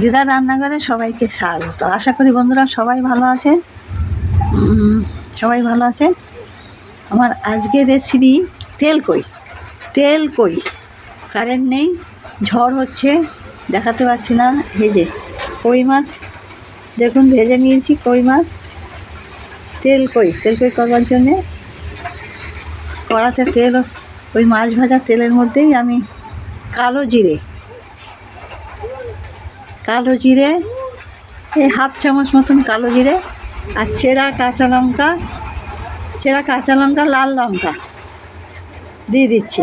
দিদার রান্নাঘরে সবাইকে স্বাগত। আশা করি বন্ধুরা সবাই ভালো আছেন? সবাই ভালো আছেন? আমার আজকের রেসিপি তেল কই তেল কই কারেন্ট নেই, ঝড় হচ্ছে, দেখাতে পাচ্ছি না। ভেজে কই মাছ? দেখুন, ভেজে নিয়েছি কই মাছ। তেল কই তেল কই করবার জন্যে কড়াতে তেল, ওই মাছ ভাজা তেলের মধ্যেই আমি কালো জিরে কালো জিরে, এই হাফ চামচ মতন কালো জিরে আর চেরা কাঁচা লঙ্কা, চেরা কাঁচা লঙ্কা, লাল লঙ্কা দিয়ে দিচ্ছি।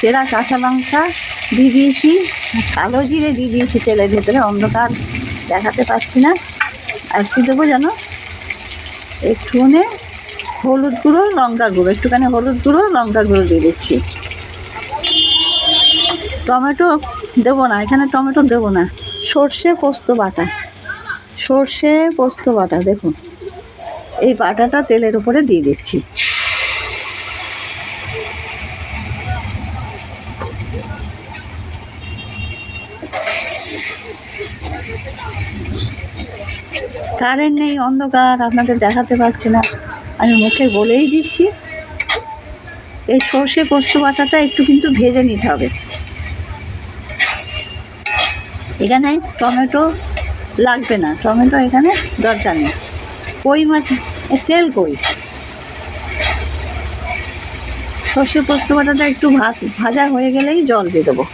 চেরা কাঁচা লঙ্কা দিয়ে দিয়েছি। কালো জিরে দিয়ে দিয়েছি তেলের ভেতরে, অন্ধকার দেখাতে পাচ্ছি না। আর কি দেবো জানো? একটুখানি হলুদ গুঁড়ো, লঙ্কা গুঁড়ো, একটুখানি হলুদ গুঁড়ো, লঙ্কা গুঁড়ো দিয়ে দিচ্ছি। টমেটো দেবো না, এখানে টমেটো দেবো না। সর্ষে পোস্ত বাটা। সর্ষে পোস্ত বাটা, দেখুন। এই বাটাটা তেলের উপরে দিয়ে দিচ্ছি। কারেন্ট নেই, অন্ধকার, আপনাদের দেখাতে পারছি না। আমি মুখে বলেই দিচ্ছি, এই সর্ষে পোস্ত বাটাটা একটু কিন্তু ভেজে নিতে হবে। এখানে টমেটো লাগবে না, টমেটো এখানে দরকার নেই। কই মাছ? তেল কই? সর্ষে পোস্ত বাটাটা একটু ভাজা হয়ে গেলেই জল দিয়ে দেবো।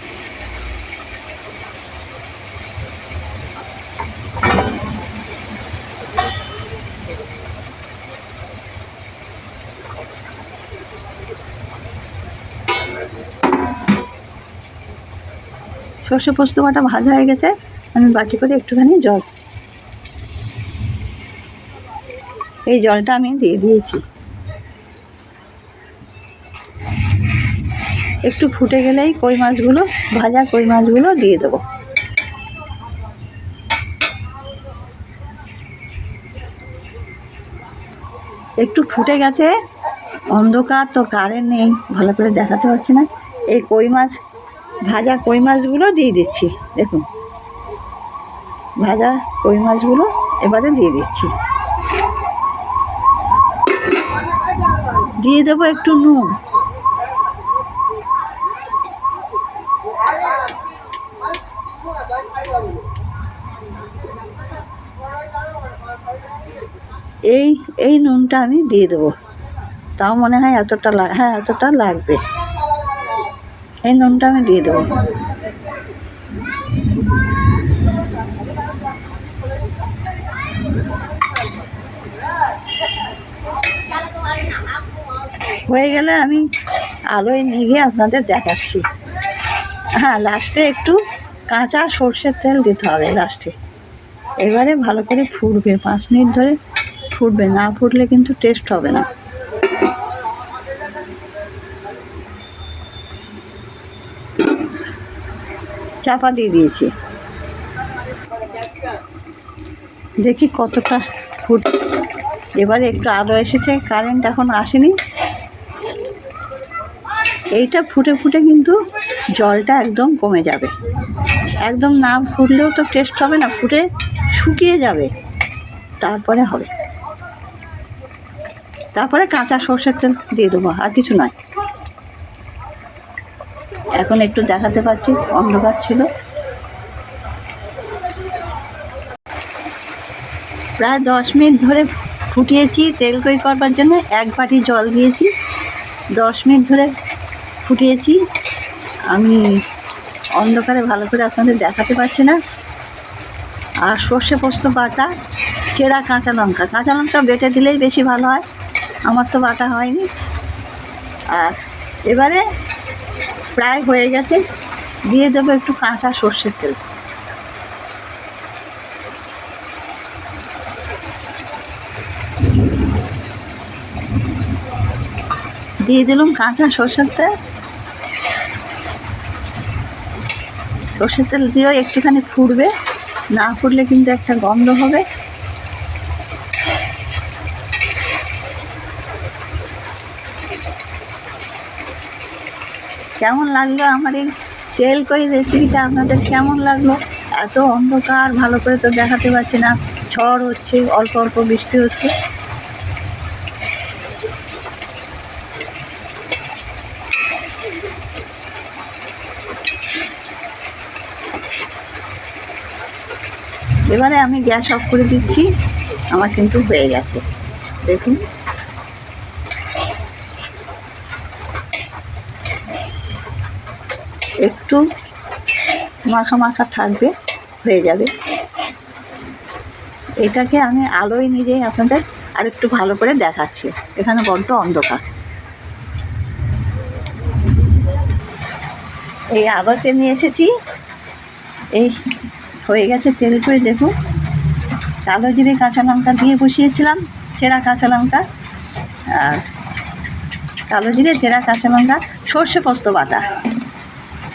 সর্ষে পোস্ত বাটা ভাজা হয়ে গেছে। আমি বাটি করে একটুখানি জল। এই জলটা আমি দিয়ে দিয়েছি। একটু ফুটে গেলেই কই মাছগুলো, ভাজা কই মাছগুলো দিয়ে দেবো। একটু ফুটে গেছে অন্ধকার তো কারেন্ট নেই, ভালো করে দেখাতে পারছি না। এই কই মাছ, ভাজা কই মাছগুলো দিয়ে দিচ্ছি, দেখুন। ভাজা কই মাছগুলো এবারে দিয়ে দিচ্ছি। দিয়ে দেবো একটু নুন। এই এই নুনটা আমি দিয়ে দেবো। তাও মনে হয় এতটা হ্যাঁ এতটা লাগবে। এই নুনটা আমি দিয়ে দেবো। হয়ে গেলে আমি আলোয় নিভে আপনাদের দেখাচ্ছি। হ্যাঁ লাস্টে একটু কাঁচা সর্ষের তেল দিতে হবে লাস্টে। এবারে ভালো করে ফুটবে, পাঁচ মিনিট ধরে ফুটবে, না ফুটলে কিন্তু টেস্ট হবে না। চাপা দিয়ে দিয়েছি। দেখি কতটা ফুট। এবারে একটু আলো এসেছে, কারেন্ট এখন আসেনি। এইটা ফুটে ফুটে কিন্তু জলটা একদম কমে যাবে। একদম না ফুটলেও তো টেস্ট হবে না, ফুটে শুকিয়ে যাবে। তারপরে হবে। তারপরে কাঁচা সর্ষের তেল দিয়ে দেবো, আর কিছু নয়। এখন একটু দেখাতে পাচ্ছি, অন্ধকার ছিল। প্রায় দশ মিনিট ধরে ফুটিয়েছি তেল কই করবার জন্য, এক বাটি জল দিয়েছি। দশ মিনিট ধরে ফুটিয়েছি। আমি অন্ধকারে ভালো করে আপনাদের দেখাতে পারছি না। আর সর্ষে পোস্ত বাটা, চেরা কাঁচা লঙ্কা। কাঁচা লঙ্কা বেটে দিলেই বেশি ভালো হয়। আমার তো বাটা হয়নি। আর এবারে প্রায় হয়ে গেছে। দিয়ে দেবো একটু কাঁচা সর্ষের তেল। দিয়ে দিলাম কাঁচা সর্ষের তেল। সর্ষের তেল দিয়েও একটুখানি ফুটবে। না ফুটলে কিন্তু একটা গন্ধ হবে। কেমন লাগল আমার এই তেল কই রেসিপিটা আপনাদের কেমন লাগল? এত অন্ধকার, ভালো করে তো দেখাতে পারছি না। ঝড় হচ্ছে, অল্প অল্প বৃষ্টি হচ্ছে। এবারে আমি গ্যাস অফ করে দিচ্ছি। আমার কিন্তু হয়ে গেছে। দেখুন। একটু মাখা মাখা থাকবে, হয়ে যাবে। এটাকে আমি আলোয় নিজেই আপনাদের আর একটু ভালো করে দেখাচ্ছি। এখানে বড্ড অন্ধকার। এই আলোতে নিয়ে এসেছি। এই হয়ে গেছে তেল করে দেখুন। কালো জিরে, কাঁচা লঙ্কা দিয়ে বসিয়েছিলাম, চেরা কাঁচা লঙ্কা। আর কালো জিরে, চেরা কাঁচা লঙ্কা, সর্ষে পোস্ত বাটা।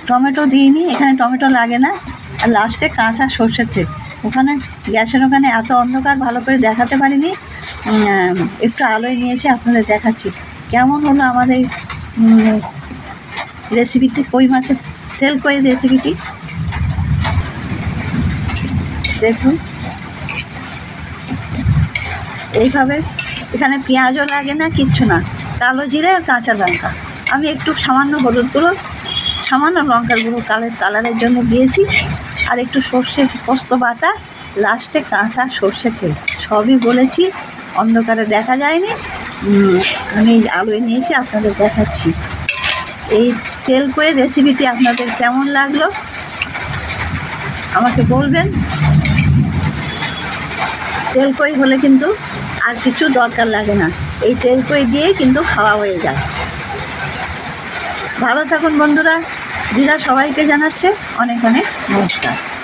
টমেটো দিইনি, এখানে টমেটো লাগে না। আর লাস্টে কাঁচা সর্ষের তেল। ওখানে, গ্যাসের ওখানে এত অন্ধকার, ভালো করে দেখাতে পারিনি। একটু আলোয় নিয়েছি, আপনাদের দেখাচ্ছি। কেমন হলো আমাদের রেসিপিটি কই মাছের তেল, কই রেসিপিটি দেখুন। এইভাবে, এখানে পেঁয়াজও লাগে না, কিচ্ছু না। কালো জিরে আর কাঁচা লঙ্কা। আমি একটু সামান্য হলুদ গুঁড়ো সামান্য লঙ্কার গুঁড়ো কালের কালারের জন্য দিয়েছি। আর একটু সর্ষে পোস্ত বাটা, লাস্টে কাঁচা সর্ষের তেল। সবই বলেছি, অন্ধকারে দেখা যায়নি। আমি আলোয় নিয়েছি আপনাদের দেখাচ্ছি। এই তেল কয়ে রেসিপিটি আপনাদের কেমন লাগল? আমাকে বলবেন। তেল কই হলে কিন্তু আর কিছু দরকার লাগে না। এই তেল কই দিয়েই কিন্তু খাওয়া হয়ে যায়। ভালো থাকুন বন্ধুরা। দিদা সবাইকে জানাচ্ছে অনেক অনেক নমস্কার।